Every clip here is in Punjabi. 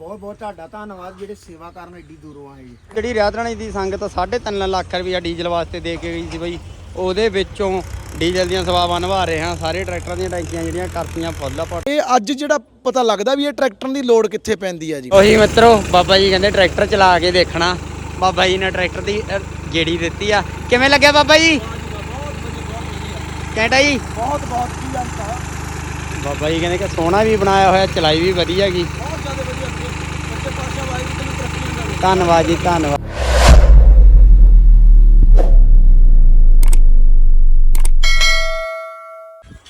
ਬਹੁਤ ਬਹੁਤ ਤੁਹਾਡਾ ਧੰਨਵਾਦ ਜਿਹੜੇ ਸੇਵਾ ਕਰਨ ਏਡੀ ਦੂਰੋਂ ਆਏ ਜੀ। ਜਿਹੜੀ ਰਿਆਦਰਾਣੀ ਦੀ ਸੰਗਤ 3.5 ਲੱਖ ਰੁਪਇਆ ਡੀਜ਼ਲ ਵਾਸਤੇ ਦੇ ਕੇ ਗਈ ਸੀ ਬਈ ਉਹਦੇ ਵਿੱਚੋਂ ਡੀਜ਼ਲ ਦੀਆਂ ਸੇਵਾਵਾਂ ਨਿਭਾ ਰਹੇ ਹਾਂ। ਸਾਰੇ ਟਰੈਕਟਰਾਂ ਦੀਆਂ ਟੈਂਕੀਆਂ ਜਿਹੜੀਆਂ ਕਰਤੀਆਂ ਫੁੱਲ ਆਪਾਂ ਇਹ ਅੱਜ ਜਿਹੜਾ ਪਤਾ ਲੱਗਦਾ ਵੀ ਇਹ ਟਰੈਕਟਰ ਦੀ ਲੋਡ ਕਿੱਥੇ ਪੈਂਦੀ ਹੈ ਜੀ? ਉਹੀ ਮਿੱਤਰੋ ਬਾਬਾ ਜੀ ਕਹਿੰਦੇ ਟਰੈਕਟਰ ਚਲਾ ਕੇ ਦੇਖਣਾ। ਬਾਬਾ ਜੀ ਨੇ ਟਰੈਕਟਰ ਦੀ ਗੇੜੀ ਦਿੱਤੀ ਆ। ਕਿਵੇਂ ਲੱਗਿਆ ਬਾਬਾ ਜੀ? ਕਹਿੰਦਾ ਜੀ? ਬਹੁਤ ਬਹੁਤ ਕੀ ਅੰਤਾ ਬਾਬਾ ਜੀ ਕਹਿੰਦੇ ਕਿ ਸੋਹਣਾ ਵੀ ਬਣਾਇਆ ਹੋਇਆ ਚਲਾਈ ਵੀ ਵਧੀਆ ਗਈ ਬਹੁਤ ਜ਼ਿਆਦਾ ਵਧੀਆ ਸੱਚੇ ਪਾਤਸ਼ਾਹ ਵਾਹਿਗੁਰੂ ਤੈਨੂੰ ਤਰੱਕੀ ਦੇਵੇ ਧੰਨਵਾਦ ਜੀ ਧੰਨਵਾਦ।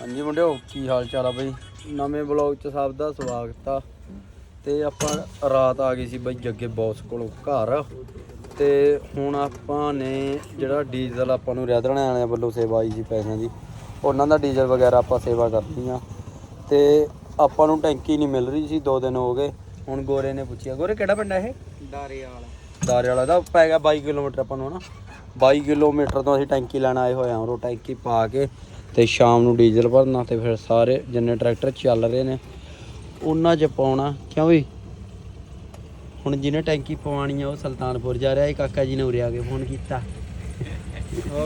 ਹਾਂਜੀ ਮੁੰਡਿਓ ਕੀ ਹਾਲ ਚਾਲ ਆ ਬਈ? ਨਵੇਂ ਬਲੌਗ 'ਚ ਸਭ ਦਾ ਸਵਾਗਤ ਆ। ਤੇ ਆਪਾਂ ਰਾਤ ਆ ਗਈ ਸੀ ਬਈ ਜੱਗੇ ਬੌਸ ਕੋਲੋਂ ਘਰ। ਤੇ ਹੁਣ ਆਪਾਂ ਨੇ ਜਿਹੜਾ ਡੀਜ਼ਲ ਆਪਾਂ ਨੂੰ ਰੈਦਰਣੇ ਵਾਲਿਆਂ ਵੱਲੋਂ ਸੇਵਾ ਆਈ ਸੀ ਪੈਸਿਆਂ ਦੀ ਉਹਨਾਂ ਦਾ ਡੀਜ਼ਲ ਵਗੈਰਾ ਆਪਾਂ ਸੇਵਾ ਕਰਨੀ ਆ। ਤੇ ਆਪਾਂ ਨੂੰ ਟੈਂਕੀ ਨਹੀਂ ਮਿਲ ਰਹੀ ਸੀ 2 ਦਿਨ ਹੋ ਗਏ। ਹੁਣ ਗੋਰੇ ਨੇ ਪੁੱਛਿਆ। ਗੋਰੇ ਕਿਹੜਾ ਪਿੰਡ ਆ ਇਹ? ਦਾਰੇ ਵਾਲਾ ਦਾਰੇ ਵਾਲਾ ਦਾ ਪੈ ਗਿਆ 22 ਕਿਲੋਮੀਟਰ ਆਪਾਂ ਨੂੰ ਹਨਾ। 22 ਕਿਲੋਮੀਟਰ ਤੋਂ ਅਸੀਂ ਟੈਂਕੀ ਲੈਣ ਆਏ ਹੋਏ ਹਾਂ ਉਹ ਟੈਂਕੀ ਪਾ ਕੇ ਤੇ ਸ਼ਾਮ ਨੂੰ ਡੀਜ਼ਲ ਭਰਨਾ ਤੇ ਫਿਰ ਸਾਰੇ ਜਿੰਨੇ ਟਰੈਕਟਰ ਚੱਲ ਰਹੇ ਨੇ ਉਹਨਾਂ 'ਚ ਪਾਉਣਾ। ਕਿਉਂ ਵੀ ਹੁਣ ਜਿਹਨੇ ਟੈਂਕੀ ਪਵਾਉਣੀ ਆ ਉਹ ਸੁਲਤਾਨਪੁਰ ਜਾ ਰਿਹਾ। ਇਹ ਕਾਕਾ ਜੀ ਨੇ ਉਰੇ ਆ ਕੇ ਫੋਨ ਕੀਤਾ।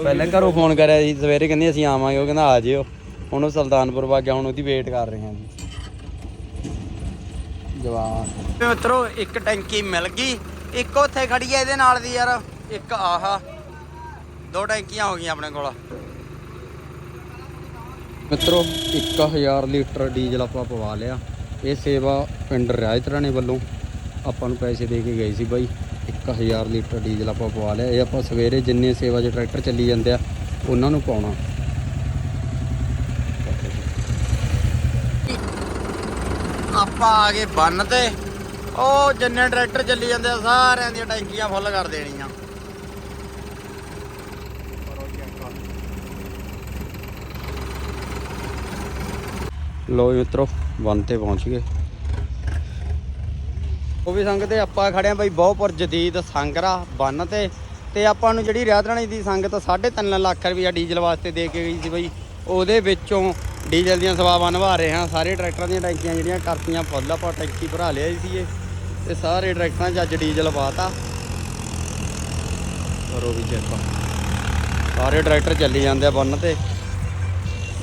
ਪਹਿਲਾਂ ਘਰੋਂ ਫੋਨ ਕਰਿਆ ਸੀ। ਸਵੇਰੇ ਕਹਿੰਦੇ ਅਸੀਂ ਆਵਾਂਗੇ। ਉਹ ਕਹਿੰਦਾ ਆ ਜਿਓ। ਹੁਣ ਉਹ ਸੁਲਤਾਨਪੁਰ ਵਾ ਗਿਆ। ਹੁਣ ਉਹਦੀ ਵੇਟ ਕਰ ਰਹੇ ਹਾਂ ਜੀ ਜਵਾਨ। ਮਿੱਤਰੋ ਇੱਕ ਟੈਂਕੀ ਮਿਲ ਗਈ। ਇੱਕ ਉੱਥੇ ਖੜੀ ਹੈ ਇਹਦੇ ਨਾਲ ਦੀ ਯਾਰ। ਇੱਕ ਆਹਾ। ਦੋ ਟੈਂਕੀਆਂ ਹੋ ਗਈਆਂ ਆਪਣੇ ਕੋਲ। ਮਿੱਤਰੋ 1000 ਲੀਟਰ ਡੀਜ਼ਲ ਆਪਾਂ ਪਵਾ ਲਿਆ। ਇਹ ਸੇਵਾ ਪਿੰਡ ਰਾਜਤਰਾਣੇ ਵੱਲੋਂ ਆਪਾਂ ਨੂੰ ਪੈਸੇ ਦੇ ਕੇ ਗਏ ਸੀ ਬਾਈ। 1000 ਲੀਟਰ ਡੀਜ਼ਲ ਆਪਾਂ ਪਵਾ ਲਿਆ। ਇਹ ਆਪਾਂ ਸਵੇਰੇ ਜਿੰਨੇ ਸੇਵਾ 'ਚ ਟਰੈਕਟਰ ਚੱਲੀ ਜਾਂਦੇ ਆ ਉਹਨਾਂ ਨੂੰ ਪਾਉਣਾ। ਆਪਾਂ ਆ ਗਏ ਬੰਨ ਤੇ। ਉਹ ਜਿੰਨੇ ਟਰੈਕਟਰ ਚੱਲੀ ਜਾਂਦੇ ਆ, ਸਾਰਿਆਂ ਦੀਆਂ ਟੈਂਕੀਆਂ ਫੁੱਲ ਕਰ ਦੇਣੀਆਂ। ਲੋ ਮਿੱਤਰੋ, ਬੰਨ ਤੇ ਪਹੁੰਚ ਗਏ। ਉਹ ਵੀ ਸੰਗਤ ਤੇ ਆਪਾਂ ਖੜੇ ਆ ਬਾਈ ਬਹੁਪੁਰ ਜਦੀਦ ਸੰਗਰਾ ਬੰਨ ਤੇ। ਤੇ ਆਪਾਂ ਨੂੰ ਜਿਹੜੀ ਰਿਆਦਰਾਣੀ ਦੀ ਸੰਗਤ 3.5 ਲੱਖ ਰੁਪਇਆ ਡੀਜ਼ਲ ਵਾਸਤੇ ਦੇ ਕੇ ਗਈ ਸੀ ਬਾਈ, ਉਹਦੇ ਵਿੱਚੋਂ ਡੀਜ਼ਲ ਦੀਆਂ ਸੇਵਾਵਾਂ ਨਿਭਾ ਰਹੇ ਹਾਂ। ਸਾਰੇ ਟਰੈਕਟਰਾਂ ਦੀਆਂ ਟੈਂਕੀਆਂ ਜਿਹੜੀਆਂ ਕਰਤੀਆਂ, ਫੁੱਲ ਆਪਾਂ ਟੈਂਕੀ ਭਰਾ ਲਿਆ ਸੀ ਇਹ ਤੇ ਸਾਰੇ ਟਰੈਕਟਰਾਂ 'ਚ ਅੱਜ ਡੀਜ਼ਲ ਪਾਤਾ ਕਰੋ ਵੀ ਚੈੱਕ ਸਾਰੇ ਟਰੈਕਟਰ ਚੱਲੀ ਜਾਂਦੇ ਆ ਬੰਨ ਤੇ।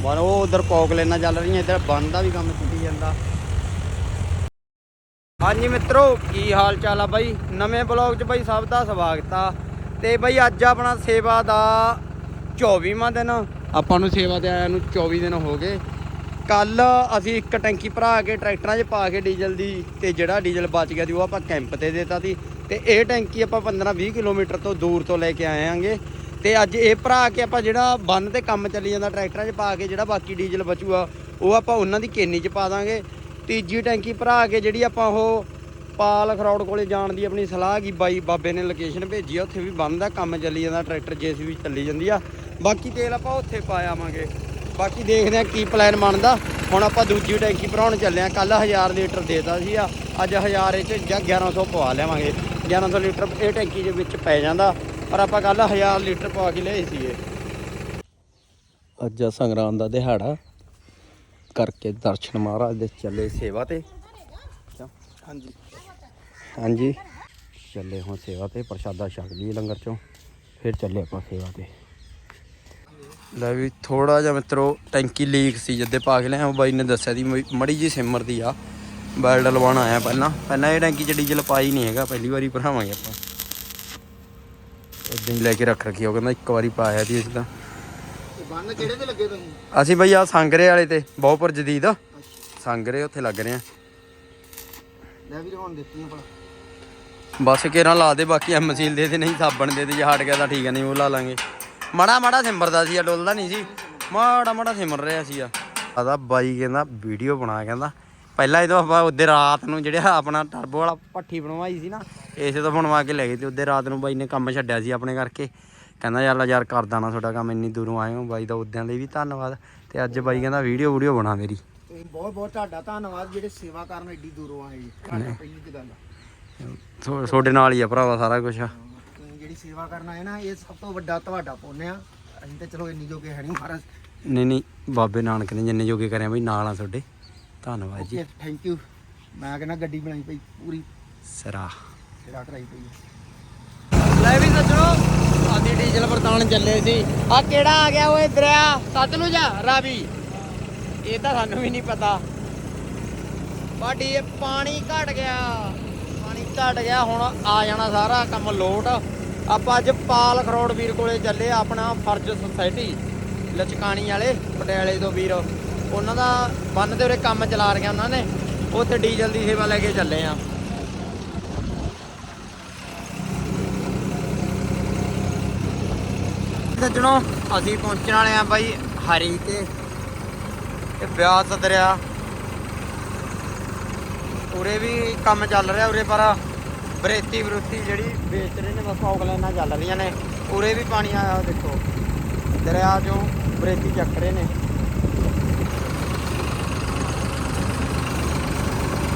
ਬੰਨ ਉਹ ਉਧਰ ਪੌਕਲੇਨਾਂ ਚੱਲ ਰਹੀਆਂ, ਇੱਧਰ ਬੰਨ ਦਾ ਵੀ ਕੰਮ ਚੱਲੀ ਜਾਂਦਾ। ਹਾਂਜੀ ਮਿੱਤਰੋ, ਕੀ ਹਾਲ ਚਾਲ ਆ ਬਾਈ? ਨਵੇਂ ਬਲੌਗ 'ਚ ਬਾਈ ਸਭ ਦਾ ਸਵਾਗਤ ਆ। ਤੇ ਬਾਈ ਅੱਜ ਆਪਣਾ ਸੇਵਾ ਦਾ 24ਵਾਂ ਦਿਨ। ਆਪਾਂ ਨੂੰ ਸੇਵਾ ਤੇ ਆਇਆ ਨੂੰ 24 ਦਿਨ ਹੋ ਗਏ। ਕੱਲ ਅਸੀਂ ਇੱਕ ਟੈਂਕੀ ਭਰਾ ਕੇ ਟਰੈਕਟਰਾਂ 'ਚ ਪਾ ਕੇ ਡੀਜ਼ਲ ਦੀ ਤੇ ਜਿਹੜਾ ਡੀਜ਼ਲ ਬਚ ਗਿਆ ਸੀ ਉਹ ਆਪਾਂ ਕੈਂਪ ਤੇ ਦੇਤਾ ਸੀ। ਤੇ ਇਹ ਟੈਂਕੀ ਆਪਾਂ 15-20 ਕਿਲੋਮੀਟਰ ਤੋਂ ਦੂਰ ਤੋਂ ਲੈ ਕੇ ਆਏ ਆਂਗੇ। ਤੇ ਅੱਜ ਇਹ ਭਰਾ ਕੇ ਆਪਾਂ ਜਿਹੜਾ ਬੰਨ ਤੇ ਕੰਮ ਚੱਲੀ ਜਾਂਦਾ ਟਰੈਕਟਰਾਂ 'ਚ ਪਾ ਕੇ ਜਿਹੜਾ ਬਾਕੀ ਡੀਜ਼ਲ ਬਚੂਗਾ, ਉਹ ਆਪਾਂ ਉਹਨਾਂ ਦੀ ਕੇਨੀ 'ਚ ਪਾ ਦਾਂਗੇ। ਤੀਜੀ ਟੈਂਕੀ ਭਰਾ ਕੇ ਜਿਹੜੀ ਆਪਾਂ ਉਹ ਪਾਲ ਖਰੌੜ ਕੋਲੇ ਜਾਣ ਦੀ ਆਪਣੀ ਸਲਾਹ ਕੀ ਬਾਈ ਬਾਬੇ ਨੇ ਲੋਕੇਸ਼ਨ ਭੇਜੀ ਆ, ਉੱਥੇ ਵੀ ਬੰਨ ਦਾ ਕੰਮ ਚੱਲੀ ਜਾਂਦਾ, ਟਰੈਕਟਰ ਜੇਸੀਬੀ ਚੱਲੀ ਜਾਂਦੀ ਆ। ਬਾਕੀ ਤੇਲ ਆਪਾਂ ਉੱਥੇ ਪਾ ਆਵਾਂਗੇ। ਬਾਕੀ ਦੇਖਦੇ ਆ ਕੀ ਪਲਾਨ ਬਣਦਾ। ਹੁਣ ਆਪਾਂ ਦੂਜੀ ਟੈਂਕੀ ਭਰਾਉਣ ਚੱਲੇ ਆ ਕੱਲ 1000 ਲੀਟਰ ਦੇਤਾ ਸੀ ਆ ਅੱਜ 1000 ਇਹ ਚ ਜਾਂ 1100 ਪਵਾ ਲਿਆਵਾਂਗੇ। 1100 ਲੀਟਰ ਇਹ ਟੈਂਕੀ ਦੇ ਵਿੱਚ ਪੈ ਜਾਂਦਾ। ਪਰ ਆਪਾਂ ਕੱਲ 1000 ਲੀਟਰ ਪਵਾ ਕੇ ਲਿਆਏ ਸੀਗੇ। ਅੱਜ ਆ ਸੰਗਰਾਮ ਦਾ ਦਿਹਾੜਾ। ਕਰਕੇ ਦਰਸ਼ਨ ਮਹਾਰਾਜ ਦੇ ਚੱਲੇ ਸੇਵਾ ਤੇ। ਹਾਂਜੀ। ਹਾਂਜੀ। ਚੱਲੇ ਹੁਣ ਸੇਵਾ ਤੇ। ਪ੍ਰਸ਼ਾਦਾ ਛਕ ਲਈਏ ਲੰਗਰ ਚੋਂ। ਫਿਰ ਚੱਲੇ ਆਪਾਂ ਸੇਵਾ ਤੇ। ਲੈ ਵੀ ਥੋੜਾ ਜਿਹਾ ਮਿੱਤਰੋ ਟੈਂਕੀ ਲੀਕ ਸੀ ਜਦੇ ਪਾ ਕੇ ਲਿਆ ਬਾਈ ਨੇ ਦੱਸਿਆ ਦੀ ਮੜੀ ਜੀ ਸਿਮਰ ਦੀ ਆ। ਬੈਲਡ ਲਵਾਉਣ ਆਇਆ ਪਹਿਲਾਂ। ਪਹਿਲਾਂ ਇਹ ਟੈਂਕੀ ਚ ਡੀਜ਼ਲ ਪਾਈ ਨਹੀਂ ਹੈਗਾ ਪਹਿਲੀ ਵਾਰੀ ਭਰਾਵਾਂਗੇ ਆਪਾਂ। ਇਦਾਂ ਹੀ ਲੈ ਕੇ ਰੱਖ ਰੱਖੀ ਉਹ ਕਹਿੰਦਾ ਇੱਕ ਵਾਰੀ ਪਾਇਆ ਸੀ ਅਸੀਂ ਤਾਂ। ਤੇ ਬੰਨ ਕਿਹੜੇ ਤੇ ਲੱਗੇ ਤੁਸੀਂ? ਅਸੀਂ ਬਈ ਆ ਸੰਗਰੇ ਵਾਲੇ ਤੇ ਬਹੁਪੁਰ ਜਦੀਦ। ਸੰਗਰੇ ਉੱਥੇ ਲੱਗ ਰਹੇ ਆ। ਲੈ ਵੀ ਹੁਣ ਦਿੱਤੀਆਂ ਭਲਾ। ਬਸ ਕੇਰਾਂ ਲਾ ਦੇ ਬਾਕੀ ਮਸੀਲ ਦੇ ਦੇ ਨਹੀਂ ਸਾਬਣ ਦੇ ਦੇ ਜੇ ਹਟ ਗਿਆ ਤਾਂ ਠੀਕ ਹੈ ਨਹੀਂ ਉਹ ਲਾ ਲਾਂਗੇ। ਮਾੜਾ ਮਾੜਾ ਸਿਮਰਦਾ ਸੀ ਆ ਡੋਲਦਾ ਨਹੀਂ ਸੀ ਮਾੜਾ ਮਾੜਾ ਸਿਮਰ ਰਿਹਾ ਸੀ ਆ। ਆਦਾ ਬਾਈ ਕਹਿੰਦਾ ਵੀਡੀਓ ਬਣਾ ਕਹਿੰਦਾ। ਪਹਿਲਾਂ ਇਹਦੋਂ ਆਪਾਂ ਉਹਦੇ ਰਾਤ ਨੂੰ ਜਿਹੜਾ ਆਪਣਾ ਟਰਬੋ ਵਾਲਾ ਪੱਠੀ ਬਣਵਾਈ ਸੀ ਨਾ ਇਸੇ ਤੋਂ ਬਣਵਾ ਕੇ ਲੈ ਗਏ ਤੇ ਉਹਦੇ ਰਾਤ ਨੂੰ ਬਾਈ ਨੇ ਕੰਮ ਛੱਡਿਆ ਸੀ ਆਪਣੇ ਕਰਕੇ। ਕਹਿੰਦਾ ਯਾਰ ਯਾਰ ਕਰਦਾ ਨਾ ਤੁਹਾਡਾ ਕੰਮ ਇੰਨੀ ਦੂਰੋਂ ਆਏ ਹੋ ਬਾਈ ਦਾ ਉਦਿਆਂ ਲਈ ਵੀ ਧੰਨਵਾਦ। ਤੇ ਅੱਜ ਬਾਈ ਕਹਿੰਦਾ ਵੀਡੀਓ ਵੀਡੀਓ ਬਣਾ ਮੇਰੀ। ਬਹੁਤ ਬਹੁਤ ਤੁਹਾਡਾ ਧੰਨਵਾਦ ਜਿਹੜੇ ਸੇਵਾ ਕਰਨ ਏਡੀ ਦੂਰੋਂ ਆਏ ਜੀ। ਤੁਹਾਡਾ ਪਹਿਲੀ ਗੱਲ। ਨਾਲ ਹੀ ਆ ਭਰਾਵਾ ਸਾਰਾ ਕੁਝ ਜਿਹੜੀ ਸੇਵਾ ਕਰਨ ਆਏ ਨਾ ਇਹ ਸਭ ਤੋਂ ਵੱਡਾ ਤੁਹਾਡਾ ਪੁੰਨ ਆ। ਅਸੀਂ ਤਾਂ ਚਲੋ ਇੰਨੀ ਜੋਗੇ ਹੈ ਨਹੀਂ ਮਹਾਰਾਜ। ਨਹੀਂ ਨਹੀਂ ਬਾਬੇ ਨਾਨਕ ਨੇ ਜਿੰਨੇ ਜੋਗੇ ਕਰਿਆ ਬਈ ਨਾਲ ਆ ਤੁਹਾਡੇ। ਧੰਨਵਾਦ ਜੀ। ਥੈਂਕ ਯੂ ਮੈਂ ਕਹਿੰਦਾ ਗੱਡੀ ਬਣਾਈ ਪਈ ਪੂਰੀ। ਸਰਾ। ਸਿਰਾ ਕਰਾਈ ਪਈ। ਲੈ ਵੀ ਸੱਜਣੋ ਆਦੀ ਡੀਜ਼ਲ ਵਰਤਾਨ ਚੱਲੇ ਸੀ। ਆ ਕਿਹੜਾ ਆ ਗਿਆ ਓਏ ਦਰਿਆ? ਸਤਲੁਜ ਰਾਵੀ। ਇਹ ਤਾਂ ਸਾਨੂੰ ਵੀ ਨਹੀਂ ਪਤਾ। ਬਾਡੀ ਇਹ ਪਾਣੀ ਘਟ ਗਿਆ। ਪਾਣੀ ਘਟ ਗਿਆ ਹੁਣ ਆ ਜਾਣਾ ਸਾਰਾ ਕੰਮ ਲੋਟ। ਆਪਾਂ ਅੱਜ ਪਾਲ ਖਰੋੜ ਵੀਰ ਕੋਲੇ ਚੱਲੇ ਆਪਣਾ ਫਰਜ਼ ਸੁਸਾਇਟੀ ਲਚਕਾਣੀ ਵਾਲੇ, ਪਟਿਆਲੇ ਤੋਂ ਵੀਰ। ਉਹਨਾਂ ਦਾ ਬੰਨ ਦੇ ਉਰੇ ਕੰਮ ਚਲਾ ਰਹੀਆਂ ਉਹਨਾਂ ਨੇ, ਉੱਥੇ ਡੀਜ਼ਲ ਦੀ ਸੇਵਾ ਲੈ ਕੇ ਚੱਲੇ ਆ। ਸੱਜਣੋ, ਅਸੀਂ ਪਹੁੰਚਣ ਵਾਲੇ ਆ ਬਾਈ ਹਰੀ ਤੇ ਤੇ ਬਿਆਸ ਦਰਿਆ। ਉਰੇ ਵੀ ਕੰਮ ਚੱਲ ਰਿਹਾ ਉਰੇ ਪਰ ਬਰੇਤੀ ਬਰੂਤੀ ਜਿਹੜੀ ਵੇਚ ਰਹੇ ਨੇ, ਬਸ ਔਗਲਾਈਨਾਂ ਚੱਲ ਰਹੀਆਂ ਨੇ। ਉਰੇ ਵੀ ਪਾਣੀ ਆਇਆ ਹੋਇਆ ਦੇਖੋ। ਦਰਿਆ ਚੋਂ ਬਰੇਤੀ ਚੱਕ ਰਹੇ ਨੇ।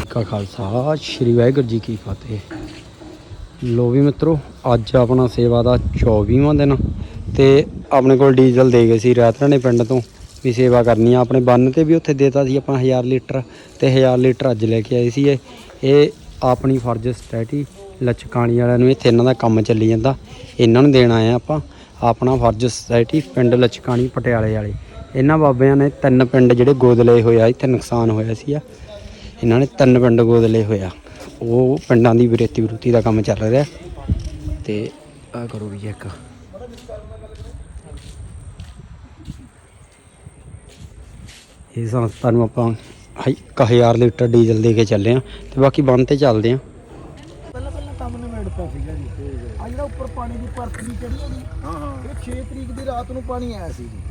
ਕਾ ਖਾਲਸਾ, ਸ਼੍ਰੀ ਵਾਹਿਗੁਰੂ ਜੀ ਕੀ ਫਤਿਹ। ਲੋ ਵੀ ਮਿੱਤਰੋ, ਅੱਜ ਆਪਣਾ ਸੇਵਾ ਦਾ 24ਵਾਂ ਦਿਨ ਤੇ ਆਪਣੇ ਕੋਲ ਡੀਜ਼ਲ ਦੇ ਗਏ ਸੀ ਰਾਤਰਾਣੇ ਪਿੰਡ ਤੋਂ ਵੀ ਸੇਵਾ ਕਰਨੀ ਆ। ਆਪਣੇ ਬੰਨ ਤੇ ਵੀ ਉੱਥੇ ਦੇਤਾ ਸੀ ਆਪਾਂ 1000 ਲੀਟਰ ਤੇ 1000 ਲੀਟਰ ਅੱਜ ਲੈ ਕੇ ਆਏ ਸੀ ਇਹ ਆਪਣੀ ਫਰਜ਼ ਸਟੈਟੀ ਲਚਕਾਣੀ ਵਾਲਿਆਂ ਨੂੰ ਇੱਥੇ ਇਹਨਾਂ ਦਾ ਕੰਮ ਚੱਲੀ ਜਾਂਦਾ। ਇਹਨਾਂ ਨੂੰ ਦੇਣਾ ਆ ਆਪਾਂ, ਆਪਣਾ ਫਰਜ਼ ਸੋਸਾਇਟੀ ਪਿੰਡ ਲਚਕਾਣੀ ਪਟਿਆਲੇ ਵਾਲੇ। ਇਹਨਾਂ ਬਾਬਿਆਂ ਨੇ ਤਿੰਨ ਪਿੰਡ ਜਿਹੜੇ ਗੋਦ ਲਏ ਹੋਇਆ ਇੱਥੇ ਨੁਕਸਾਨ ਹੋਇਆ ਸੀ ਆ। ਇਹਨਾਂ ਨੇ ਤਿੰਨ ਪਿੰਡ ਗੋਦ ਲਏ ਹੋਇਆ ਉਹ ਪਿੰਡਾਂ ਦੀ ਵਿਰੇਤੀ ਵਿਰੂਤੀ ਦਾ ਕੰਮ ਚੱਲ ਰਿਹਾ। ਤੇ ਆ ਕਰੋ ਵੀ ਇੱਕ। ਇਹ ਸੰਸਥਾ ਨੂੰ ਆਪਾਂ 1000 ਲੀਟਰ ਡੀਜ਼ਲ ਦੇ ਕੇ ਚੱਲੇ ਆ ਤੇ ਬਾਕੀ ਬੰਦ ਤੇ ਚੱਲਦੇ ਆ। ਪਹਿਲਾਂ ਪਹਿਲਾਂ ਕੰਮ ਨੇ ਮੇੜਤਾ ਸੀਗਾ ਜੀ। ਆ ਜਿਹੜਾ ਉੱਪਰ ਪਾਣੀ ਦੀ ਪਰਤ ਦੀ ਚੜੀ ਹੈ ਜੀ ਹਾਂ ਹਾਂ। ਇਹ 6 ਤਰੀਕ ਦੀ ਰਾਤ ਨੂੰ ਪਾਣੀ ਆਇਆ ਸੀ ਜੀ।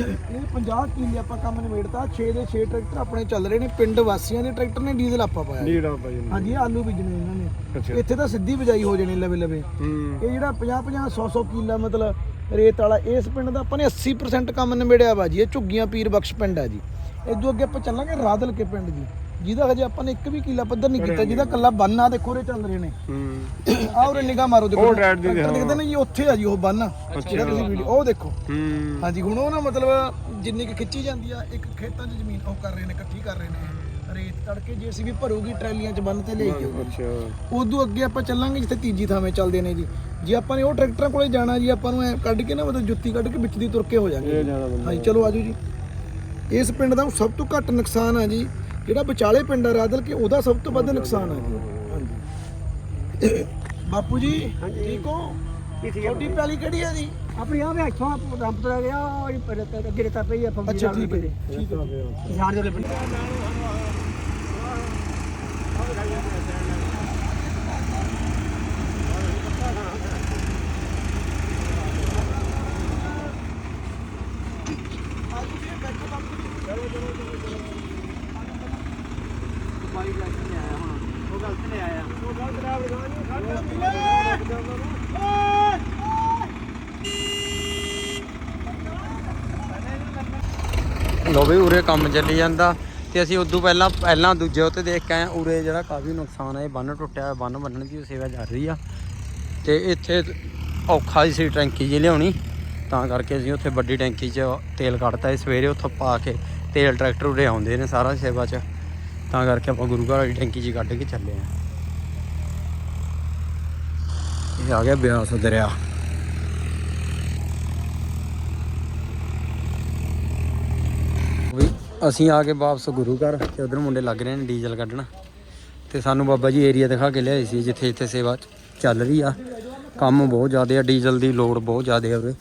ਇਹ 50 ਕਿੱਲੇ ਆਪਾਂ ਕੰਮ ਨਿਬੇੜਤਾ 6 ਦੇ 6 ਟਰੈਕਟਰ ਆਪਣੇ ਚੱਲ ਰਹੇ ਨੇ ਪਿੰਡ ਵਾਸੀਆਂ ਦੇ ਟਰੈਕਟਰ ਨੇ ਡੀਜ਼ਲ ਆਪਾਂ ਪਾਇਆ ਜੀ। ਲੀੜਾ ਭਾਈ ਹਾਂਜੀ ਇਹ ਆਲੂ ਬੀਜਣੇ ਇਹਨਾਂ ਨੇ। ਅੱਛਾ। ਇੱਥੇ ਤਾਂ ਸਿੱਧੀ ਬਿਜਾਈ ਹੋ ਜਾਣੀ ਲਵੇ ਲਵੇ। ਹੂੰ। ਇਹ ਜਿਹੜਾ 50 50 100 100 ਕਿੱਲਾ ਮਤਲਬ ਰੇਤ ਵਾਲਾ ਇਸ ਪਿੰਡ ਦਾ ਆਪਾਂ ਨੇ 80% ਕੰਮ ਨਿਬੇੜਿਆ ਵਾ ਜੀ ਇਹ ਝੁੱਗੀਆਂ ਪੀਰ ਬਖਸ਼ ਪਿੰਡ ਹੈ ਜੀ। ਇਦੋਂ ਅੱਗੇ ਆਪਾਂ ਚੱਲਾਂਗੇ ਰਾਦਲ ਕੇ ਪਿੰਡ ਜੀ। ਜਿਹਦਾ ਹਜੇ ਆਪਾਂ ਨੇ ਇੱਕ ਵੀ ਕਿੱਲਾ ਪੱਧਰ ਨਹੀਂ ਕੀਤਾ ਜਿਹਦਾ ਕੱਲਾ ਬੰਨ ਆ ਦੇਖੋ ਰੇ ਚੱਲ ਰਹੇ ਨੇ। ਹੂੰ। ਆਹ ਉਰੇ ਨਿਗਾਹ ਮਾਰੋ ਦੇਖੋ। ਦਿਖਦੇ ਨੇ ਜੀ ਉੱਥੇ ਆ ਜੀ ਉਹ ਬੰਨ। ਜਿਹੜਾ ਤੁਸੀਂ ਵੀਡੀਓ ਉਹ ਦੇਖੋ। ਹੂੰ। ਹਾਂਜੀ ਹੁਣ ਉਹ ਨਾ ਮਤਲਬ ਜਿੰਨੀ ਕਿ ਖਿੱਚੀ ਜਾਂਦੀ ਆ ਇੱਕ ਖੇਤਾਂ 'ਚ ਜ਼ਮੀਨ ਉਹ ਕਰ ਰਹੇ ਨੇ ਇਕੱਠੀ ਕਰ ਰਹੇ ਨੇ। ਰੇਤ ਤੜਕੇ ਜੀਸੀਬੀ ਭਰੂਗੀ ਟਰਾਲੀਆਂ 'ਚ ਬੰਨ ਤੇ ਲੈ ਕੇ। ਅੱਛਾ। ਉਦੋਂ ਅੱਗੇ ਆਪਾਂ ਚੱਲਾਂਗੇ ਜਿੱਥੇ ਤੀਜੀ ਥਾਵੇਂ ਚੱਲਦੇ ਨੇ ਜੀ। ਜੇ ਆਪਾਂ ਨੇ ਉਹ ਟਰੈਕਟਰਾਂ ਕੋਲੇ ਜਾਣਾ ਜੀ ਆਪਾਂ ਨੂੰ ਐ ਕੱਢ ਕੇ ਨਾ ਮਤਲਬ ਜੁੱਤੀ ਕੱਢ ਕੇ ਵਿੱਚ ਦੀ ਤੁਰ ਕੇ ਹੋ ਜਾਾਂਗੇ। ਹਾਂਜੀ ਚਲੋ ਆਜੋ ਜੀ। ਇਸ ਪਿੰਡ ਦਾ ਸਭ ਤੋਂ ਘੱਟ ਨੁਕਸਾਨ ਆ ਜੀ ਜਿਹੜਾ ਵਿਚਾਲੇ ਪਿੰਡ ਆ ਰਾਦਲ ਕੇ ਉਹਦਾ ਸਭ ਤੋਂ ਵੱਧ ਨੁਕਸਾਨ ਆ ਜੀ। ਹਾਂਜੀ। ਬਾਪੂ ਜੀ ਠੀਕ ਹੋ? ਤੁਹਾਡੀ ਪੈਲੀ ਕਿਹੜੀ ਆ ਜੀ? ਆਪਣੀ ਆ ਵੀ ਇੱਥੋਂ ਰਾਮਪੁਰਾ ਗਿਆ ਉਹ ਪਰ ਅੱਗੇ ਰਤਾ ਪਈ ਆ ਫੰਗੀ ਅੱਛਾ ਠੀਕ ਹੈ ਠੀਕ ਹੈ। ਯਾਰ ਦੇ ਲੋ ਵੀ ਉਰੇ ਕੰਮ ਚੱਲੀ ਜਾਂਦਾ ਤੇ ਅਸੀਂ ਉਦੋਂ ਪਹਿਲਾਂ ਪਹਿਲਾਂ ਦੂਜੇ ਉੱਤੇ ਦੇਖ ਕੇ ਆਏ। ਉਰੇ ਜਿਹੜਾ ਕਾਫੀ ਨੁਕਸਾਨ ਹੈ ਇਹ ਬੰਨ ਟੁੱਟਿਆ ਬੰਨ ਬੰਨਣ ਦੀ ਸੇਵਾ ਚੱਲ ਰਹੀ ਆ। ਤੇ ਇੱਥੇ ਔਖਾ ਹੀ ਸੀ ਟੈਂਕੀ ਜੀ ਲਿਆਉਣੀ ਤਾਂ ਕਰਕੇ ਅਸੀਂ ਉੱਥੇ ਵੱਡੀ ਟੈਂਕੀ 'ਚ ਤੇਲ ਕੱਢਤਾ ਸਵੇਰੇ ਉੱਥੋਂ ਪਾ ਕੇ ਤੇਲ ਟਰੈਕਟਰ ਉਰੇ ਆਉਂਦੇ ਨੇ ਸਾਰਾ ਸੇਵਾ 'ਚ। ਤਾਂ ਕਰਕੇ ਆਪਾਂ ਗੁਰੂ ਘਰ ਵਾਲੀ ਟੈਂਕੀ 'ਚ ਕੱਢ ਕੇ ਚੱਲੇ ਆ। ਇਹ ਆ ਗਿਆ ਬਿਆਸ ਦਰਿਆ। ਵੀ ਅਸੀਂ ਆ ਕੇ ਵਾਪਸ ਗੁਰੂ ਘਰ ਤੇ ਉਧਰ ਮੁੰਡੇ ਲੱਗ ਰਹੇ ਨੇ ਡੀਜ਼ਲ ਕੱਢਣਾ। ਤੇ ਸਾਨੂੰ ਬਾਬਾ ਜੀ ਏਰੀਆ ਦਿਖਾ ਕੇ ਲਿਆਏ ਸੀ ਜਿੱਥੇ ਇੱਥੇ ਸੇਵਾ ਚੱਲ ਰਹੀ ਆ। ਕੰਮ ਬਹੁਤ ਜ਼ਿਆਦਾ ਆ, ਡੀਜ਼ਲ ਦੀ ਲੋੜ ਬਹੁਤ ਜ਼ਿਆਦਾ ਆ ਉਰੇ।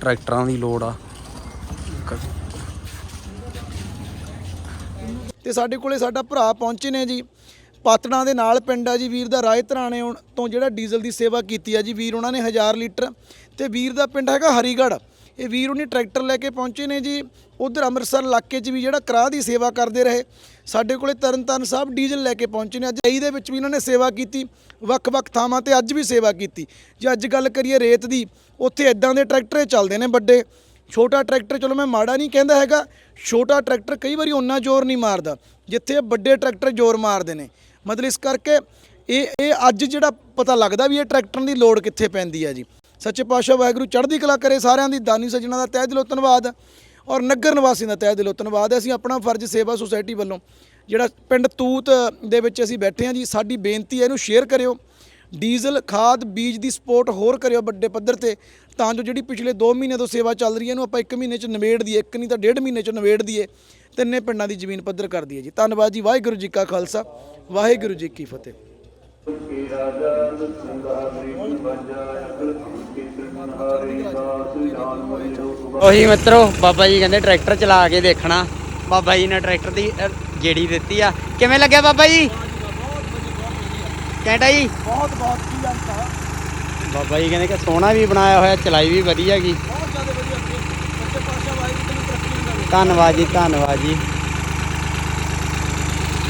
ਟਰੈਕਟਰਾਂ ਦੀ ਲੋੜ ਆ। ਤੇ ਸਾਡੇ ਕੋਲੇ ਸਾਡਾ ਭਰਾ ਪਹੁੰਚੇ ਨੇ ਜੀ। ਪਾਤੜਾਂ ਦੇ ਨਾਲ ਪਿੰਡ ਆ ਜੀ, ਵੀਰ ਦਾ ਰਾਏ ਧਰਾਣੇ ਤੋਂ ਜਿਹੜਾ ਡੀਜ਼ਲ ਦੀ ਸੇਵਾ ਕੀਤੀ ਆ ਜੀ। ਵੀਰ ਉਹਨਾਂ ਨੇ 1000 ਲੀਟਰ ਤੇ ਵੀਰ ਦਾ ਪਿੰਡ ਹੈਗਾ ਹਰੀਗੜ੍ਹ। ਇਹ ਵੀਰ ਉਹਨੇ ਟਰੈਕਟਰ ਲੈ ਕੇ ਪਹੁੰਚੇ ਨੇ ਜੀ। ਉਧਰ ਅੰਮ੍ਰਿਤਸਰ ਇਲਾਕੇ 'ਚ ਵੀ ਜਿਹੜਾ ਕਰਾਹ ਦੀ ਸੇਵਾ ਕਰਦੇ ਰਹੇ। ਸਾਡੇ ਕੋਲੇ ਤਰਨਤਾਰਨ ਸਾਹਿਬ ਡੀਜ਼ਲ ਲੈ ਕੇ ਪਹੁੰਚੇ ਨੇ। ਅੱਜ ਈ ਦੇ ਵਿੱਚ ਵੀ ਇਹਨਾਂ ਨੇ ਸੇਵਾ ਕੀਤੀ, ਵੱਖ-ਵੱਖ ਥਾਵਾਂ ਤੇ ਅੱਜ ਵੀ ਸੇਵਾ ਕੀਤੀ। ਜੇ ਅੱਜ ਗੱਲ ਕਰੀਏ ਰੇਤ ਦੀ, ਉੱਥੇ ਇਦਾਂ ਦੇ ਟਰੈਕਟਰ ਚੱਲਦੇ ਨੇ ਵੱਡੇ। ਛੋਟਾ ਟਰੈਕਟਰ, ਚਲੋ ਮੈਂ ਮਾੜਾ ਨਹੀਂ ਕਹਿੰਦਾ ਹੈਗਾ, ਛੋਟਾ ਟਰੈਕਟਰ ਕਈ ਵਾਰੀ ਓਨਾ ਜ਼ੋਰ ਨਹੀਂ ਮਾਰਦਾ, ਜਿੱਥੇ ਵੱਡੇ ਟਰੈਕਟਰ ਜ਼ੋਰ ਮਾਰਦੇ ਨੇ। ਮਤਲਬ ਇਸ ਕਰਕੇ ਇਹ ਇਹ ਅੱਜ ਜਿਹੜਾ ਪਤਾ ਲੱਗਦਾ ਵੀ ਇਹ ਟਰੈਕਟਰਾਂ ਦੀ ਲੋੜ ਕਿੱਥੇ ਪੈਂਦੀ ਹੈ ਜੀ। ਸੱਚੇ ਪਾਤਸ਼ਾਹ ਵਾਹਿਗੁਰੂ, ਚੜ੍ਹਦੀ ਕਲਾ ਕਰੇ ਸਾਰਿਆਂ ਦੀ, ਦਾਨੀ ਸੱਜਣਾ ਦਾ ਤਹਿ ਦਿਲੋਂ ਧੰਨਵਾਦ ਔਰ ਨਗਰ ਨਿਵਾਸੀਆਂ ਦਾ ਤਹਿ ਦਿਲੋਂ ਧੰਨਵਾਦ ਹੈ ਅਸੀਂ ਆਪਣਾ ਫਰਜ਼ ਸੇਵਾ ਸੁਸਾਇਟੀ ਵੱਲੋਂ ਜਿਹੜਾ ਪਿੰਡ ਤੂਤ ਦੇ ਵਿੱਚ ਅਸੀਂ ਬੈਠੇ ਹਾਂ ਜੀ, ਸਾਡੀ ਬੇਨਤੀ ਹੈ ਇਹਨੂੰ ਸ਼ੇਅਰ ਕਰਿਓ। ਡੀਜ਼ਲ ਖਾਦ ਬੀਜ ਦੀ ਸਪੋਰਟ ਹੋਰ ਕਰਿਓ ਵੱਡੇ ਪੱਧਰ ਤੇ। ਤਾਂ ਜੋ ਜਿਹੜੀ ਪਿਛਲੇ 2 ਮਹੀਨੇ ਤੋਂ ਸੇਵਾ ਚੱਲ ਰਹੀ ਹੈ ਇਹਨੂੰ ਆਪਾਂ 1 ਮਹੀਨੇ ਚ ਨਿਬੇੜ ਦਈਏ ਇੱਕ ਨਹੀਂ ਤਾਂ ਡੇਢ ਮਹੀਨੇ ਚ ਨਿਬੇੜ ਦਈਏ। ਤਿੰਨੇ ਪਿੰਡਾਂ ਦੀ ਜ਼ਮੀਨ ਪੱਧਰ ਕਰ ਦਈਏ ਜੀ। ਧੰਨਵਾਦ ਜੀ ਵਾਹਿਗੁਰੂ ਜੀ ਕਾ ਖਾਲਸਾ ਵਾਹਿਗੁਰੂ ਜੀ ਕੀ ਫਤਿਹ। ਉਹੀ ਮਿੱਤਰੋ ਬਾਬਾ ਜੀ ਕਹਿੰਦੇ ਟਰੈਕਟਰ ਚਲਾ ਕੇ ਦੇਖਣਾ। ਬਾਬਾ ਜੀ ਨੇ ਟਰੈਕਟਰ ਦੀ ਅ, ਗੇੜੀ ਦਿੱਤੀ ਆ। ਕਿਵੇਂ ਲੱਗਿਆ ਬਾਬਾ ਜੀ? ਕੈਂਟਾ ਜੀ? ਬਹੁਤ ਬਹੁਤ ਕੀ ਅੰਤਾ ਬਾਬਾ ਜੀ ਕਹਿੰਦੇ ਕਿ ਸੋਹਣਾ ਵੀ ਬਣਾਇਆ ਹੋਇਆ ਚਲਾਈ ਵੀ ਵਧੀਆ ਗੀ ਬਹੁਤ ਜ਼ਿਆਦਾ ਵਧੀਆ ਸੱਚੇ ਪਾਤਸ਼ਾਹ ਵਾਹਿਗੁਰੂ ਤੈਨੂੰ ਤਰੱਕੀ ਦੇਵੇ ਧੰਨਵਾਦ ਜੀ ਧੰਨਵਾਦ ਜੀ।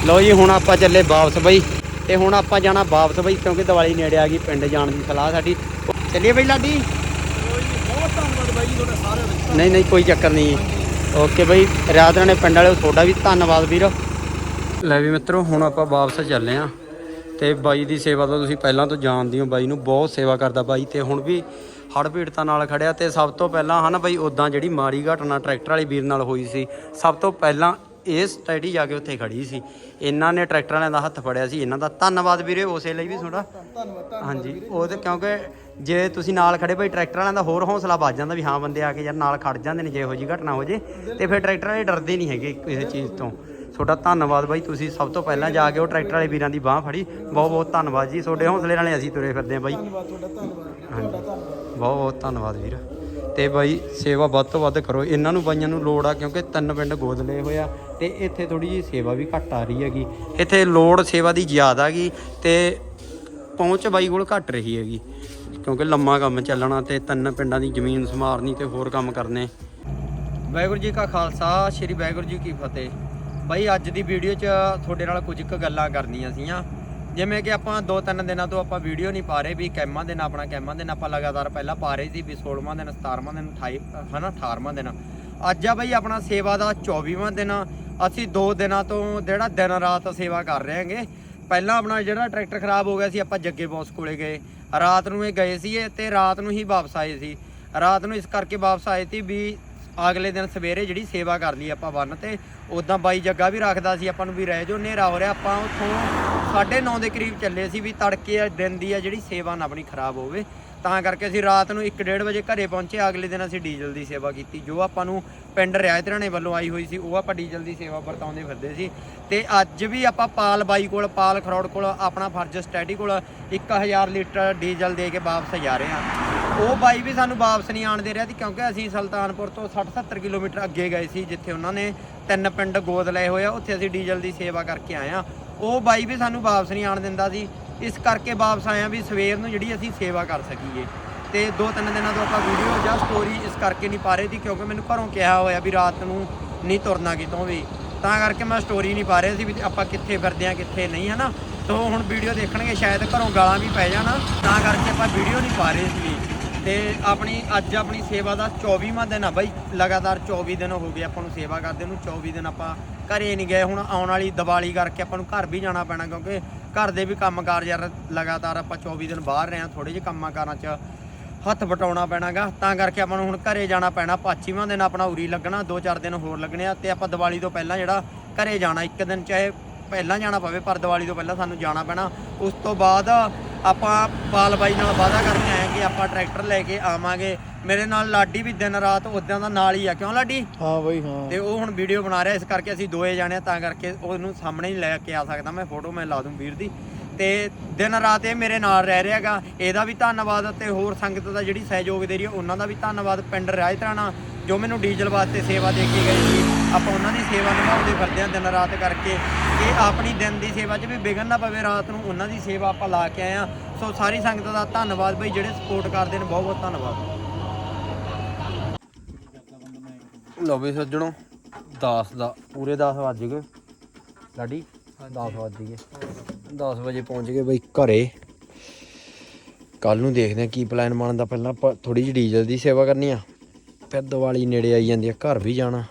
ਲਓ ਜੀ ਹੁਣ ਆਪਾਂ ਚੱਲੇ ਵਾਪਸ ਬਈ। ਤੇ ਹੁਣ ਆਪਾਂ ਜਾਣਾ ਵਾਪਸ ਬਈ ਕਿਉਂਕਿ ਦੀਵਾਲੀ ਨੇੜੇ ਆ ਗਈ ਪਿੰਡ ਜਾਣ ਦੀ ਸਲਾਹ ਸਾਡੀ। ਚੱਲੀਏ ਬਈ ਲਾਡੀ? ਬਹੁਤ ਧੰਨਵਾਦ ਬਾਈ ਜੀ ਤੁਹਾਡਾ ਸਾਰਿਆਂ ਦਾ। ਨਹੀਂ ਨਹੀਂ ਕੋਈ ਚੱਕਰ ਨਹੀਂ ਓਕੇ ਬਈ ਰਾਤ ਨੇ ਪਿੰਡ ਵਾਲਿਓ ਤੁਹਾਡਾ ਵੀ ਧੰਨਵਾਦ ਵੀਰ। ਲੈ ਵੀ ਮਿੱਤਰੋ ਹੁਣ ਆਪਾਂ ਵਾਪਸ ਚੱਲੇ ਆਂ। ਤੇ ਬਾਈ ਦੀ ਸੇਵਾ ਤਾਂ ਤੁਸੀਂ ਪਹਿਲਾਂ ਤੋਂ ਜਾਣਦੇ ਹੋ ਬਾਈ ਨੂੰ, ਬਹੁਤ ਸੇਵਾ ਕਰਦਾ ਬਾਈ ਤੇ ਹੁਣ ਵੀ ਹੜ੍ਹ ਪੀੜਤਾਂ ਨਾਲ ਖੜਿਆ ਤੇ ਸਭ ਤੋਂ ਪਹਿਲਾਂ ਹਨ ਬਾਈ ਉਦਾਂ ਜਿਹੜੀ ਮਾੜੀ ਘਟਨਾ ਟਰੈਕਟਰ ਵਾਲੀ ਵੀਰ ਨਾਲ ਹੋਈ ਸੀ, ਸਭ ਤੋਂ ਪਹਿਲਾਂ ਇਹ ਸਟੈਡੀ ਜਾ ਕੇ ਉੱਥੇ ਖੜੀ ਸੀ। ਇਹਨਾਂ ਨੇ ਟਰੈਕਟਰ ਵਾਲਿਆਂ ਦਾ ਹੱਥ ਫੜਿਆ ਸੀ, ਇਹਨਾਂ ਦਾ ਧੰਨਵਾਦ ਵੀਰੇ ਉਸੇ ਲਈ ਵੀ ਤੁਹਾਡਾ ਹਾਂਜੀ, ਉਹ ਤੇ ਕਿਉਂਕਿ ਜੇ ਤੁਸੀਂ ਨਾਲ ਖੜੇ ਭਾਈ ਟਰੈਕਟਰ ਵਾਲਿਆਂ ਦਾ ਹੋਰ ਹੌਸਲਾ ਵੱਜ ਜਾਂਦਾ ਵੀ ਹਾਂ ਬੰਦੇ ਆ ਕੇ ਯਾਰ ਨਾਲ ਖੜ ਜਾਂਦੇ ਨੇ, ਜੇ ਇਹੋ ਜੀ ਘਟਨਾ ਹੋ ਜੇ ਤੇ ਫਿਰ ਟਰੈਕਟਰ ਵਾਲੇ ਡਰਦੇ ਨਹੀਂ ਹੈਗੇ ਕਿਸੇ ਚੀਜ਼ ਤੋਂ। ਤੁਹਾਡਾ ਧੰਨਵਾਦ ਬਾਈ। ਤੁਸੀਂ ਸਭ ਤੋਂ ਪਹਿਲਾਂ ਜਾ ਕੇ ਉਹ ਟਰੈਕਟਰ ਵਾਲੇ ਵੀਰਾਂ ਦੀ ਬਾਹ ਫੜੀ। ਬਹੁਤ ਬਹੁਤ ਧੰਨਵਾਦ ਜੀ। ਤੁਹਾਡੇ ਹੌਸਲੇ ਨਾਲ ਅਸੀਂ ਤੁਰੇ ਫਿਰਦੇ ਹਾਂ ਬਾਈ। ਧੰਨਵਾਦ ਤੁਹਾਡਾ ਧੰਨਵਾਦ ਬਹੁਤ ਬਹੁਤ ਧੰਨਵਾਦ ਵੀਰ। ਤੇ ਬਾਈ ਸੇਵਾ ਵੱਧ ਤੋਂ ਵੱਧ ਕਰੋ। ਇਹਨਾਂ ਨੂੰ ਬਾਈਆਂ ਨੂੰ ਲੋੜ ਆ ਕਿਉਂਕਿ ਤਿੰਨ ਪਿੰਡ ਗੋਦ ਲਏ ਹੋਏ ਆ ਤੇ ਇੱਥੇ ਥੋੜੀ ਜੀ ਸੇਵਾ ਵੀ ਘੱਟ ਆ ਰਹੀ ਹੈਗੀ। ਇੱਥੇ ਲੋੜ ਸੇਵਾ ਦੀ ਜ਼ਿਆਦਾ ਹੈਗੀ ਤੇ ਪਹੁੰਚ ਬਾਈ ਕੋਲ ਘੱਟ ਰਹੀ ਹੈਗੀ ਕਿਉਂਕਿ ਲੰਮਾ ਕੰਮ ਚੱਲਣਾ ਤੇ ਤਿੰਨ ਪਿੰਡਾਂ ਦੀ ਜ਼ਮੀਨ ਸੰਭਾਲਣੀ ਤੇ ਹੋਰ ਕੰਮ ਕਰਨੇ। ਵਾਹਿਗੁਰੂ ਜੀ ਕਾ ਖਾਲਸਾ ਸ੍ਰੀ ਵਾਹਿਗੁਰੂ ਜੀ ਕੀ ਫਤਿਹ। ਬਾਈ ਅੱਜ ਦੀ ਵੀਡੀਓ 'ਚ ਤੁਹਾਡੇ ਨਾਲ ਕੁਝ ਕੁ ਗੱਲਾਂ ਕਰਨੀਆਂ ਸੀਆਂ। ਜਿਵੇਂ ਕਿ ਆਪਾਂ ਦੋ ਤਿੰਨ ਦਿਨਾਂ ਤੋਂ ਆਪਾਂ ਵੀਡੀਓ ਨਹੀਂ ਪਾ ਰਹੇ ਵੀ ਕੈਮਾਂ ਦਿਨ ਆਪਣਾ ਕੈਮਾਂ ਦਿਨ ਆਪਾਂ ਲਗਾਤਾਰ ਪਹਿਲਾਂ ਪਾ ਰਹੇ ਸੀ ਵੀ 16ਵਾਂ ਦਿਨ 17ਵਾਂ ਦਿਨ 28 ਹਨਾ 18ਵਾਂ ਦਿਨ। ਅੱਜ ਆ ਬਾਈ ਆਪਣਾ ਸੇਵਾ ਦਾ 24ਵਾਂ ਦਿਨ। ਅਸੀਂ ਦੋ ਦਿਨਾਂ ਤੋਂ ਜਿਹੜਾ ਦਿਨ ਰਾਤ ਸੇਵਾ ਕਰ ਰਹੇ ਹਾਂਗੇ। ਪਹਿਲਾਂ ਆਪਣਾ ਜਿਹੜਾ ਟਰੈਕਟਰ ਖਰਾਬ ਹੋ ਗਿਆ ਸੀ, ਆਪਾਂ ਜੱਗੇ ਬੌਸ ਕੋਲੇ ਗਏ। ਰਾਤ ਨੂੰ ਇਹ ਗਏ ਸੀ ਤੇ ਰਾਤ ਨੂੰ ਹੀ ਵਾਪਸ ਆਏ ਸੀ। ਰਾਤ ਨੂੰ ਇਸ ਕਰਕੇ ਵਾਪਸ ਆਏ ਸੀ ਵੀ ਅਗਲੇ ਦਿਨ ਸਵੇਰੇ ਜਿਹੜੀ ਸੇਵਾ ਕਰ ਲਈ ਆਪਾਂ ਬੰਨ ਤੇ। ਉਦਾਂ ਬਾਈ ਜੱਗਾ ਵੀ ਰੱਖਦਾ ਸੀ, ਆਪਾਂ ਨੂੰ ਵੀ ਰਹਿ ਜੋ ਹਨੇਰਾ ਹੋ ਰਿਹਾ, ਆਪਾਂ ਉੱਥੋਂ 9:30 ਦੇ ਕਰੀਬ ਚੱਲੇ ਸੀ ਵੀ ਤੜਕੇ ਆ, ਦਿਨ ਦੀ ਆ ਜਿਹੜੀ ਸੇਵਾ ਨਾ ਆਪਣੀ ਖਰਾਬ ਹੋਵੇ। ਤਾਂ ਕਰਕੇ ਅਸੀਂ ਰਾਤ ਨੂੰ 1:30 ਵਜੇ ਘਰੇ ਪਹੁੰਚੇ, ਅਗਲੇ ਦਿਨ ਅਸੀਂ ਡੀਜ਼ਲ ਦੀ ਸੇਵਾ ਕੀਤੀ, ਜੋ ਆਪਾਂ ਨੂੰ ਪਿੰਡ ਰਿਆਇਤ ਰਾਣੇ ਵੱਲੋਂ ਆਈ ਹੋਈ ਸੀ, ਉਹ ਆਪਾਂ ਡੀਜ਼ਲ ਦੀ ਸੇਵਾ ਵਰਤਾਉਂਦੇ ਫਿਰਦੇ ਸੀ। ਤੇ ਅੱਜ ਵੀ ਆਪਾਂ ਪਾਲ ਬਾਈ ਕੋਲ, ਪਾਲ ਖਰੋੜ ਕੋਲ, ਆਪਣਾ ਫਰਜ਼ ਸਟੈਡੀ ਕੋਲ 1000 ਲੀਟਰ ਡੀਜ਼ਲ ਦੇ ਕੇ ਵਾਪਸ ਜਾ ਰਹੇ ਹਾਂ। ਉਹ ਬਾਈ ਵੀ ਸਾਨੂੰ ਵਾਪਸ ਨਹੀਂ ਆਣ ਦੇ ਰਿਹਾ ਸੀ, ਕਿਉਂਕਿ ਅਸੀਂ ਸੁਲਤਾਨਪੁਰ ਤੋਂ 60 70 ਕਿਲੋਮੀਟਰ ਅੱਗੇ ਗਏ ਸੀ, ਜਿੱਥੇ ਉਹਨਾਂ ਨੇ ਤਿੰਨ ਪਿੰਡ ਗੋਦ ਲਏ ਹੋਏ ਆ, ਉੱਥੇ ਅਸੀਂ ਡੀਜ਼ਲ ਦੀ ਸੇਵਾ ਕਰਕੇ ਆਏ ਆ। ਉਹ ਬਾਈ ਵੀ ਸਾਨੂੰ ਵਾਪਸ ਨਹੀਂ ਆਣ ਦਿੰਦਾ ਸੀ, ਇਸ ਕਰਕੇ ਵਾਪਸ ਆਏ ਆ ਵੀ ਸਵੇਰ ਨੂੰ ਜਿਹੜੀ ਅਸੀਂ ਸੇਵਾ ਕਰ ਸਕੀਏ। ਤੇ ਦੋ ਤਿੰਨ ਦਿਨਾਂ ਤੋਂ ਆਪਾਂ ਵੀਡੀਓ ਜਾਂ ਸਟੋਰੀ ਇਸ ਕਰਕੇ ਨਹੀਂ ਪਾ ਰਹੇ ਸੀ, ਕਿਉਂਕਿ ਮੈਨੂੰ ਘਰੋਂ ਕਿਹਾ ਹੋਇਆ ਵੀ ਰਾਤ ਨੂੰ ਨਹੀਂ ਤੁਰਨਾ ਕਿਤੋਂ ਵੀ। ਤਾਂ ਕਰਕੇ ਮੈਂ ਸਟੋਰੀ ਨਹੀਂ ਪਾ ਰਿਹਾ ਸੀ ਵੀ ਆਪਾਂ ਕਿੱਥੇ ਫਿਰਦੇ ਆ, ਕਿੱਥੇ ਨਹੀਂ, ਹਨਾ? ਤੋ ਹੁਣ ਵੀਡੀਓ ਦੇਖਣਗੇ, ਸ਼ਾਇਦ ਘਰੋਂ ਗਾਲਾਂ ਵੀ ਪੈ ਜਾਣਾ। ਤਾਂ ਕਰਕੇ ਆਪਾਂ ਵੀਡੀਓ ਨਹੀਂ ਪਾ ਰਹੇ ਸੀ। ਤੇ ਆਪਣੀ ਅੱਜ ਆਪਣੀ ਸੇਵਾ ਦਾ 24ਵਾਂ ਦਿਨ ਆ ਬਾਈ। ਲਗਾਤਾਰ 24 ਦਿਨ ਹੋ ਗਏ ਆਪਾਂ ਨੂੰ ਸੇਵਾ ਕਰਦੇ ਨੂੰ। 24 ਦਿਨ ਆਪਾਂ ਘਰੇ ਨਹੀਂ ਗਏ। ਹੁਣ ਆਉਣ ਵਾਲੀ ਦੀਵਾਲੀ ਕਰਕੇ ਆਪਾਂ ਨੂੰ ਘਰ ਵੀ ਜਾਣਾ ਪੈਣਾ ਕਿਉਂਕਿ ਘਰ ਦੇ ਵੀ ਕੰਮਕਾਰ ਯਾਰ ਲਗਾਤਾਰ ਆਪਾਂ 24 ਦਿਨ ਬਾਹਰ ਰਹੇ ਹਾਂ। ਥੋੜੇ ਜਿਹੇ ਕੰਮਾਂ ਕਾਰਾਂ 'ਚ ਹੱਥ ਵਟਾਉਣਾ ਪੈਣਾਗਾ। ਤਾਂ ਕਰਕੇ ਆਪਾਂ ਨੂੰ ਹੁਣ ਘਰੇ ਜਾਣਾ ਪੈਣਾ। 25ਵਾਂ ਦਿਨ ਆਪਣਾ ਉਰੀ ਲੱਗਣਾ 2-4 ਦਿਨ ਹੋਰ ਲੱਗਣੇ ਆ ਤੇ ਆਪਾਂ ਦੀਵਾਲੀ ਤੋਂ ਪਹਿਲਾਂ ਜਿਹੜਾ ਘਰੇ ਜਾਣਾ, ਇੱਕ ਦਿਨ ਚਾਹੇ ਪਹਿਲਾਂ ਜਾਣਾ ਪਵੇ, ਪਰ ਦੀਵਾਲੀ ਤੋਂ ਪਹਿਲਾਂ ਸਾਨੂੰ ਜਾਣਾ ਪੈਣਾ। ਉਸ ਤੋਂ ਬਾਅਦ ਆਪਾਂ ਪਾਲ ਬਾਈ ਨਾਲ ਵਾਅਦਾ ਕਰਕੇ ਆਏ ਕਿ ਆਪਾਂ ਟਰੈਕਟਰ ਲੈ ਕੇ ਆਵਾਂਗੇ। ਮੇਰੇ ਨਾਲ ਲਾਡੀ ਵੀ ਦਿਨ ਰਾਤ ਉਦਾਂ ਦਾ ਨਾਲ ਹੀ ਆ। ਕਿਉਂ ਲਾਡੀ? ਹਾਂ ਬਾਈ ਹਾਂ। ਤੇ ਉਹ ਹੁਣ ਵੀਡੀਓ ਬਣਾ ਰਿਹਾ ਇਸ ਕਰਕੇ ਅਸੀਂ ਦੋਏ ਜਾਣੇ ਆ ਤਾਂ ਕਰਕੇ ਉਹਨੂੰ ਸਾਹਮਣੇ ਹੀ ਲੈ ਕੇ ਆ ਸਕਦਾ ਮੈਂ। ਫੋਟੋ ਮੈਂ ਲਾ ਦੂੰ ਵੀਰ ਦੀ। ਤੇ ਦਿਨ ਰਾਤ ਇਹ ਮੇਰੇ ਨਾਲ ਰਹਿ ਰਿਹਾਗਾ ਇਹਦਾ ਵੀ ਧੰਨਵਾਦ ਤੇ ਹੋਰ ਸੰਗਤ ਦਾ ਜਿਹੜੀ ਸਹਿਯੋਗ ਦੇ ਰਹੀ ਹੈ ਉਹਨਾਂ ਦਾ ਵੀ ਧੰਨਵਾਦ। ਪਿੰਡ ਰਾਇਤ ਰਾਣਾ ਜੋ ਮੈਨੂੰ ਡੀਜ਼ਲ ਵਾਸਤੇ ਸੇਵਾ ਦੇ ਕੇ ਗਏ ਸੀ। ਆਪਾਂ ਉਹਨਾਂ ਦੀ ਸੇਵਾ ਨਿਭਾਉਂਦੇ ਫਿਰਦੇ ਆ ਦਿਨ ਰਾਤ ਕਰਕੇ ਕਿ ਆਪਣੀ ਦਿਨ ਦੀ ਸੇਵਾ 'ਚ ਵੀ ਵਿਘਨ ਨਾ ਪਵੇ, ਰਾਤ ਨੂੰ ਉਹਨਾਂ ਦੀ ਸੇਵਾ ਆਪਾਂ ਲਾ ਕੇ ਆਏ ਆ ਸੋ ਸਾਰੀ ਸੰਗਤ ਦਾ ਧੰਨਵਾਦ ਬਈ, ਜਿਹੜੇ ਸਪੋਰਟ ਕਰਦੇ ਨੇ ਬਹੁਤ ਬਹੁਤ ਧੰਨਵਾਦ। ਲੋ ਵੀ ਸੱਜਣੋ 10 ਦਾ, ਪੂਰੇ 10 ਵੱਜ ਗਏ। ਲਾਡੀ 10 ਵੱਜ ਗਏ। 10 ਵਜੇ ਪਹੁੰਚ ਗਏ ਬਈ ਘਰੇ। ਕੱਲ ਨੂੰ ਦੇਖਦੇ ਆ ਕੀ ਪਲਾਨ ਬਣਦਾ। ਪਹਿਲਾਂ ਆਪਾਂ ਥੋੜੀ ਜਿਹੀ ਡੀਜ਼ਲ ਦੀ ਸੇਵਾ ਕਰਨੀ ਆ। ਫਿਰ ਦੀਵਾਲੀ ਨੇੜੇ ਆਈ ਜਾਂਦੀ ਆ, ਘਰ ਵੀ ਜਾਣਾ।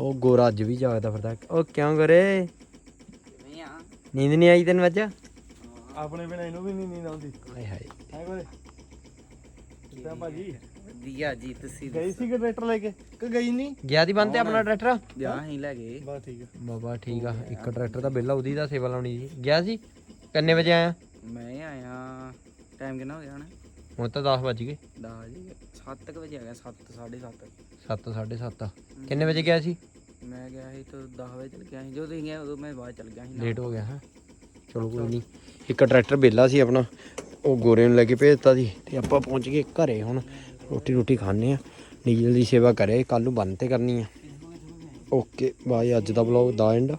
ਉਹ ਗੋਰਾ ਅੱਜ ਵੀ ਜਾਗਦਾ ਫਿਰਦਾ। ਉਹ ਕਿਉਂ ਕਰੇ ਨੀਂਦ ਨਹੀਂ ਆਈ ਤੈਨੂੰ ਅੱਜ? ਆਪਣੇ ਬਿਨਾ ਇਹਨੂੰ ਵੀ ਨਹੀਂ ਨੀਂਦ ਆਉਂਦੀ। ਹਾਏ ਹਾਏ। ਹੈ ਕੋਲੇ ਕਿੱਦਾਂ ਭਾਜੀ? ਵਧੀਆ ਜੀ ਤੁਸੀਂ ਗਈ ਸੀ ਕਿ ਟਰੈਕਟਰ ਲੈ ਕੇ? ਕਿ ਗਈ ਨਹੀਂ? ਗਿਆ ਦੀ ਬੰਦੇ ਆਪਣਾ ਟਰੈਕਟਰ? ਜਾ ਹੀ ਲੈ ਗਏ। ਬਸ ਠੀਕ ਆ। ਬਾਬਾ ਠੀਕ ਆ। ਇੱਕ ਟਰੈਕਟਰ ਤਾਂ ਬਿੱਲਾ ਉਹਦੀ ਦਾ ਸੇਵਾ ਲਾਉਣੀ ਸੀ। ਗਿਆ ਸੀ? ਕਿੰਨੇ ਵਜੇ ਆਇਆ? ਮੈਂ ਆਇਆ। ਟਾਈਮ ਕਿੰਨਾ ਹੋ ਗਿਆ ਹੁਣ? ਹੁਣ ਤਾਂ 10 ਵੱਜ ਗਏ। 10 ਜੀ 7 ਵਜੇ ਆ ਗਿਆ 7 7:30 7 7:30 ਕਿੰਨੇ ਵਜੇ ਗਿਆ ਸੀ? ਮੈਂ ਗਿਆ ਸੀ ਤੋਂ 10 ਵਜੇ ਚਲ ਗਿਆ ਸੀ। ਜਦੋਂ ਤੁਸੀਂ ਗਏ ਉਦੋਂ ਮੈਂ ਬਾਅਦ ਚਲ ਗਿਆ ਸੀ ਨਾਲ। ਲੇਟ ਹੋ ਗਿਆ ਹੈ? ਚਲੋ ਕੋਈ ਨਹੀਂ ਇੱਕ ਟਰੈਕਟਰ ਬੇਲਾ ਸੀ ਆਪਣਾ। ਉਹ ਗੋਰੇ ਨੂੰ ਲੈ ਕੇ ਭੇਜਤਾ ਸੀ। ਤੇ ਆਪਾਂ ਪਹੁੰਚ ਗਏ ਘਰੇ ਹੁਣ। ਰੋਟੀ ਰੋਟੀ ਖਾਣੇ ਆ। ਡੀਜ਼ਲ ਦੀ ਸੇਵਾ ਕਰੇ। ਕੱਲ ਨੂੰ ਬੰਦ ਤੇ ਕਰਨੀ ਆ। Okay bye. ਅੱਜ ਦਾ ਵਲੌਗ ਦਾ ਐਂਡ